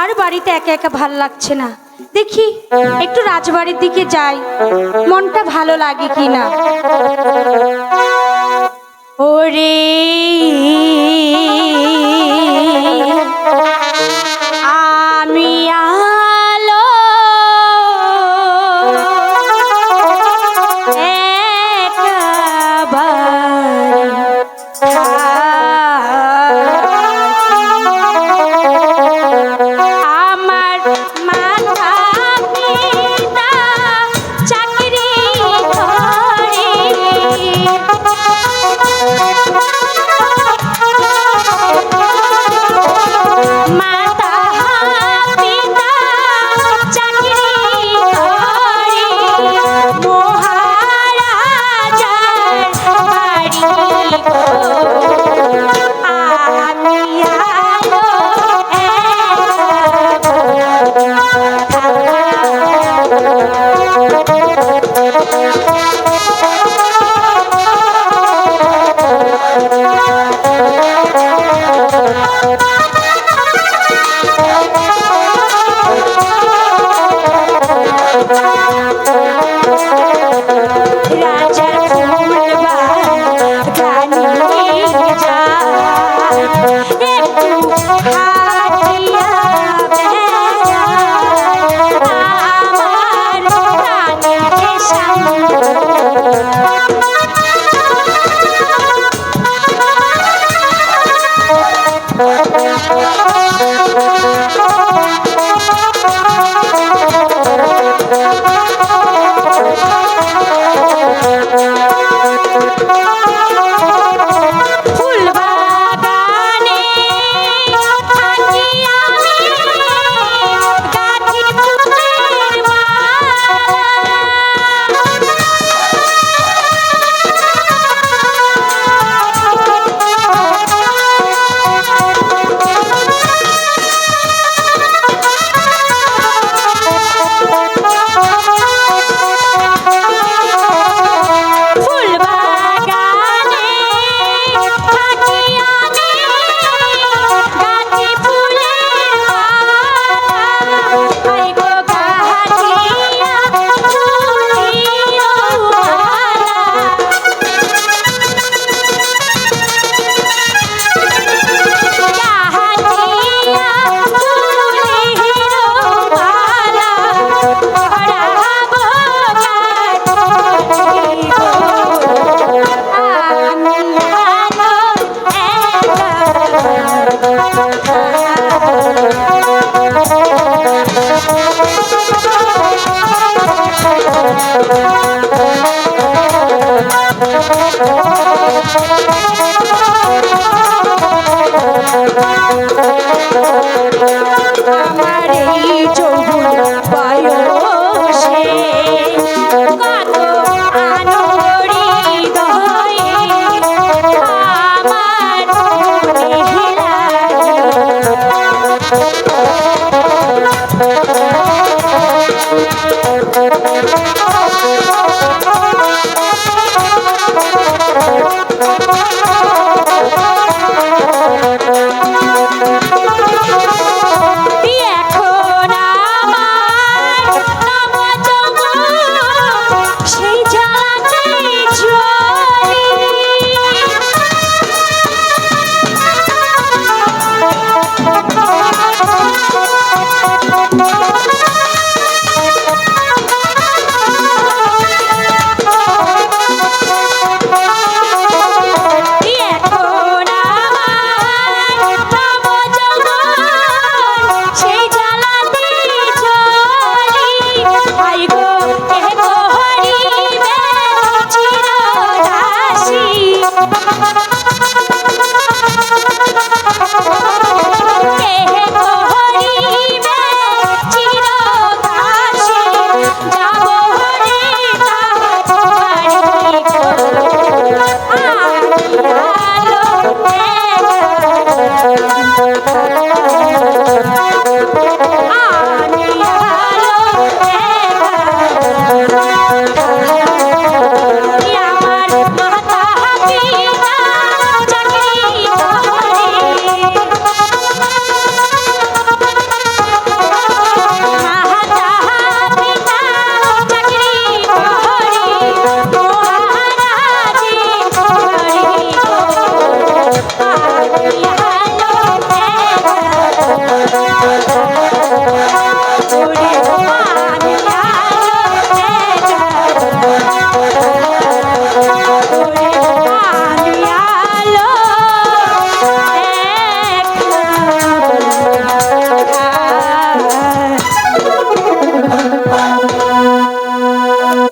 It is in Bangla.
আর বাড়িতে একা একা ভালো লাগছে না। দেখি, একটু রাজবাড়ির দিকে যাই। মনটা ভালো লাগে কিনা? ওরে আমার এই যৌবন পায়